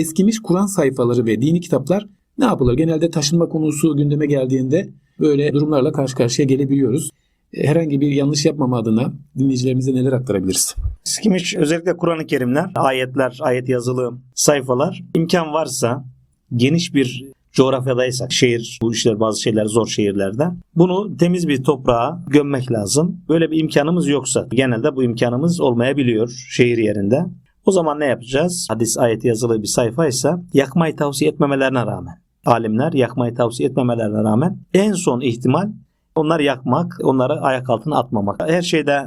eskimiş Kur'an sayfaları ve dini kitaplar ne yapılır? Genelde taşınma konusu gündeme geldiğinde böyle durumlarla karşı karşıya gelebiliyoruz. E, Herhangi bir yanlış yapmama adına dinleyicilerimize neler aktarabiliriz? Eskimiş özellikle Kur'an-ı Kerimler, ayetler, ayet yazılı sayfalar imkan varsa geniş bir coğrafyadaysak şehir bu işler bazı şeyler zor şehirlerde bunu temiz bir toprağa gömmek lazım. Böyle bir imkanımız yoksa genelde bu imkanımız olmayabiliyor şehir yerinde. O zaman ne yapacağız? Hadis ayeti yazılı bir sayfaysa yakmayı tavsiye etmemelerine rağmen alimler yakmayı tavsiye etmemelerine rağmen en son ihtimal onları yakmak, onları ayak altına atmamak. Her şeyde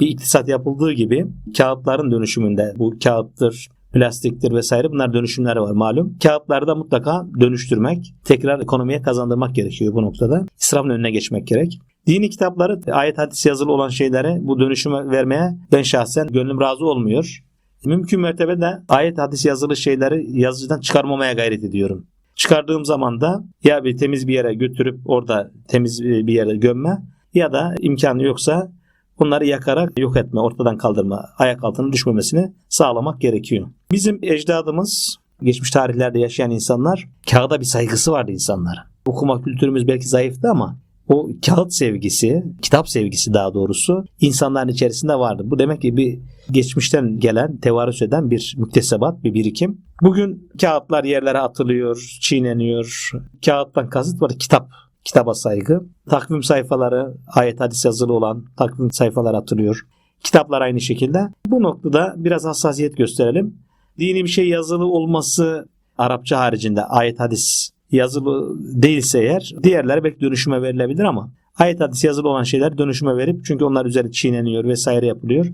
bir iktisat yapıldığı gibi kağıtların dönüşümünde bu kağıttır, plastiktir vesaire bunlar dönüşümleri var malum. Kağıtları da mutlaka dönüştürmek, tekrar ekonomiye kazandırmak gerekiyor bu noktada. İsrafın önüne geçmek gerek. Dini kitapları, ayet hadis yazılı olan şeylere bu dönüşümü vermeye ben şahsen gönlüm razı olmuyor. Mümkün mertebede ayet hadis yazılı şeyleri yazıcıdan çıkarmamaya gayret ediyorum. Çıkardığım zaman da ya bir temiz bir yere götürüp orada temiz bir yere gömme ya da imkanı yoksa bunları yakarak yok etme, ortadan kaldırma, ayak altına düşmemesini sağlamak gerekiyor. Bizim ecdadımız, geçmiş tarihlerde yaşayan insanlar, kağıda bir saygısı vardı insanlara. Okuma kültürümüz belki zayıftı ama o kağıt sevgisi, kitap sevgisi daha doğrusu insanların içerisinde vardı. Bu demek ki bir geçmişten gelen, tevarüs eden bir müktesebat, bir birikim. Bugün kağıtlar yerlere atılıyor, çiğneniyor. Kağıttan kasıt var kitap, kitaba saygı. Takvim sayfaları, ayet hadis yazılı olan takvim sayfaları atılıyor. Kitaplar aynı şekilde. Bu noktada biraz hassasiyet gösterelim. Dini bir şey yazılı olması Arapça haricinde ayet hadis yazılı değilse eğer diğerleri belki dönüşüme verilebilir ama ayet hadis yazılı olan şeyler dönüşüme verip çünkü onlar üzeri çiğneniyor vesaire yapılıyor.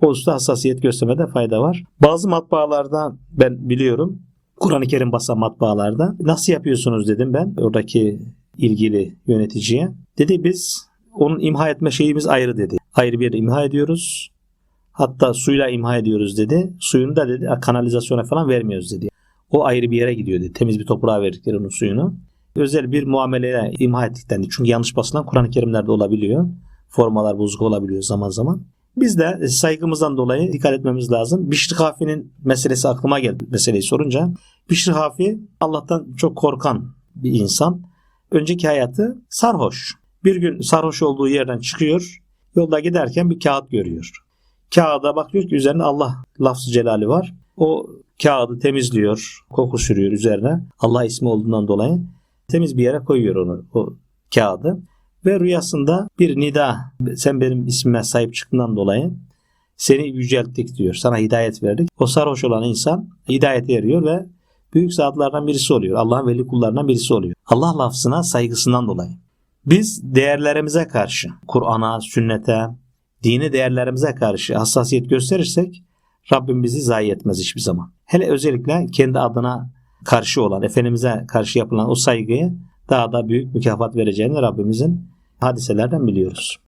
O hususta hassasiyet göstermede fayda var. Bazı matbaalarda ben biliyorum Kur'an-ı Kerim basan matbaalarda nasıl yapıyorsunuz dedim ben oradaki ilgili yöneticiye. Dedi biz onun imha etme şeyimiz ayrı dedi. Ayrı bir yere imha ediyoruz. Hatta suyla imha ediyoruz dedi. Suyunu da dedi kanalizasyona falan vermiyoruz dedi. O ayrı bir yere gidiyor dedi. Temiz bir toprağa verdikleri onun suyunu. Özel bir muameleyle imha ettikten çünkü yanlış basılan Kur'an-ı Kerimlerde olabiliyor. Formalar bozuk olabiliyor zaman zaman. Biz de saygımızdan dolayı dikkat etmemiz lazım. Bişri Hafi'nin meselesi aklıma geldi meseleyi sorunca. Bişri Hafi Allah'tan çok korkan bir insan. Önceki hayatı sarhoş. Bir gün sarhoş olduğu yerden çıkıyor. Yolda giderken bir kağıt görüyor. Kağıda bakıyor ki üzerinde Allah lafzı celali var. O kağıdı temizliyor, koku sürüyor üzerine. Allah ismi olduğundan dolayı temiz bir yere koyuyor onu o kağıdı ve rüyasında bir nida sen benim ismime sahip çıktığından dolayı seni yücelttik diyor. Sana hidayet verdik. O sarhoş olan insan hidayete eriyor ve büyük zatlardan birisi oluyor. Allah'ın veli kullarından birisi oluyor. Allah lafzına saygısından dolayı. Biz değerlerimize karşı, Kur'an'a, sünnete, dini değerlerimize karşı hassasiyet gösterirsek Rabbim bizi zayi etmez hiçbir zaman. Hele özellikle kendi adına karşı olan, Efendimiz'e karşı yapılan o saygıyı daha da büyük mükafat vereceğini Rabbimizin hadiselerden biliyoruz.